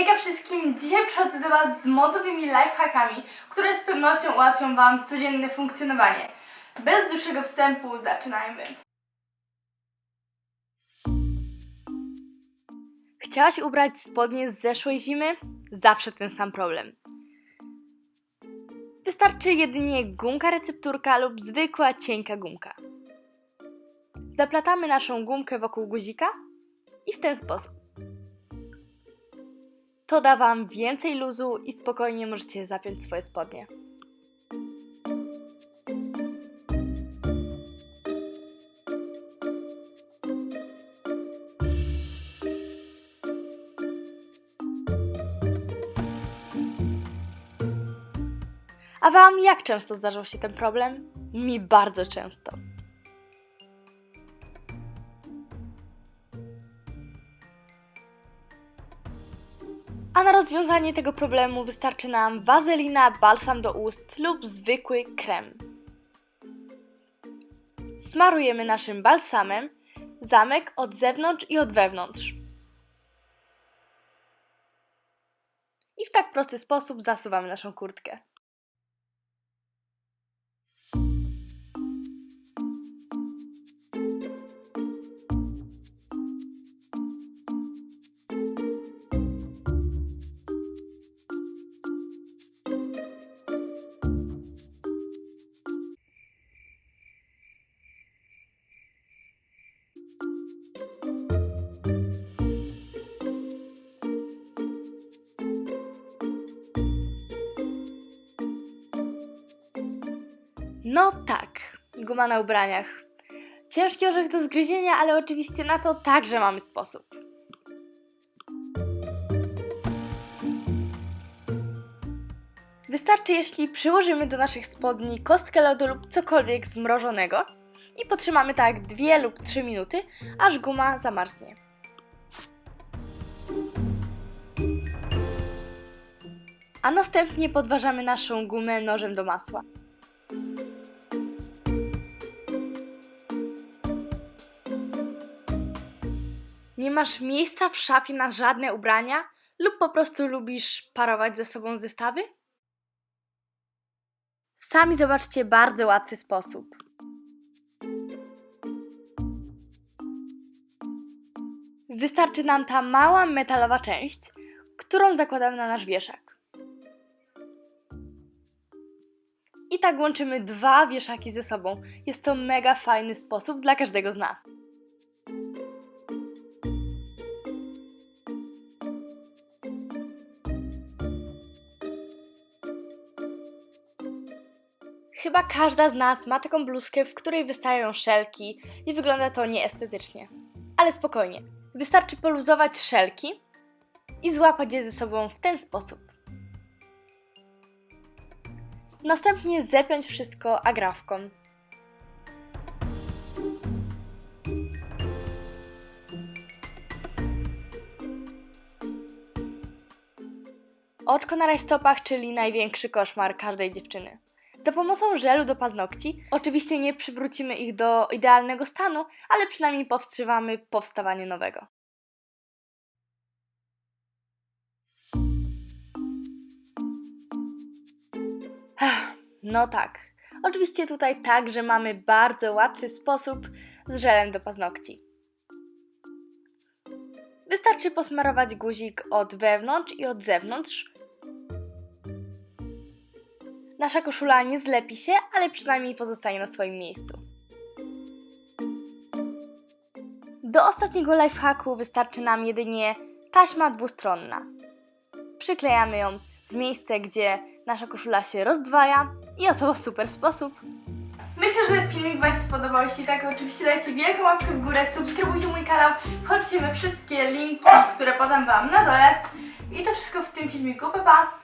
Hejka wszystkim! Dzisiaj przychodzę do Was z modowymi lifehackami, które z pewnością ułatwią Wam codzienne funkcjonowanie. Bez dłuższego wstępu zaczynajmy. Chciałaś ubrać spodnie z zeszłej zimy? Zawsze ten sam problem. Wystarczy jedynie gumka recepturka lub zwykła cienka gumka. Zaplatamy naszą gumkę wokół guzika i w ten sposób. To da Wam więcej luzu i spokojnie możecie zapiąć swoje spodnie. A Wam jak często zdarzał się ten problem? Mi bardzo często. A na rozwiązanie tego problemu wystarczy nam wazelina, balsam do ust lub zwykły krem. Smarujemy naszym balsamem zamek od zewnątrz i od wewnątrz. I w tak prosty sposób zasuwamy naszą kurtkę. No tak, guma na ubraniach. Ciężki orzech do zgryzienia, ale oczywiście na to także mamy sposób. Wystarczy, jeśli przyłożymy do naszych spodni kostkę lodu lub cokolwiek zmrożonego i potrzymamy tak 2 lub 3 minuty, aż guma zamarznie. A następnie podważamy naszą gumę nożem do masła. Nie masz miejsca w szafie na żadne ubrania lub po prostu lubisz parować ze sobą zestawy? Sami zobaczcie bardzo łatwy sposób. Wystarczy nam ta mała metalowa część, którą zakładamy na nasz wieszak. I tak łączymy dwa wieszaki ze sobą. Jest to mega fajny sposób dla każdego z nas. Chyba każda z nas ma taką bluzkę, w której wystają szelki i wygląda to nieestetycznie. Ale spokojnie, wystarczy poluzować szelki i złapać je ze sobą w ten sposób. Następnie zepiąć wszystko agrafką. Oczko na rajstopach, czyli największy koszmar każdej dziewczyny. Za pomocą żelu do paznokci, oczywiście nie przywrócimy ich do idealnego stanu, ale przynajmniej powstrzymamy powstawanie nowego. No tak. Oczywiście tutaj także mamy bardzo łatwy sposób z żelem do paznokci. Wystarczy posmarować guzik od wewnątrz i od zewnątrz. Nasza koszula nie zlepi się, ale przynajmniej pozostanie na swoim miejscu. Do ostatniego lifehacku wystarczy nam jedynie taśma dwustronna. Przyklejamy ją w miejsce, gdzie nasza koszula się rozdwaja i oto super sposób. Myślę, że filmik Wam się spodobał. Jeśli tak, oczywiście dajcie wielką łapkę w górę, subskrybujcie mój kanał, wchodźcie we wszystkie linki, które podam Wam na dole. I to wszystko w tym filmiku. Pa, pa!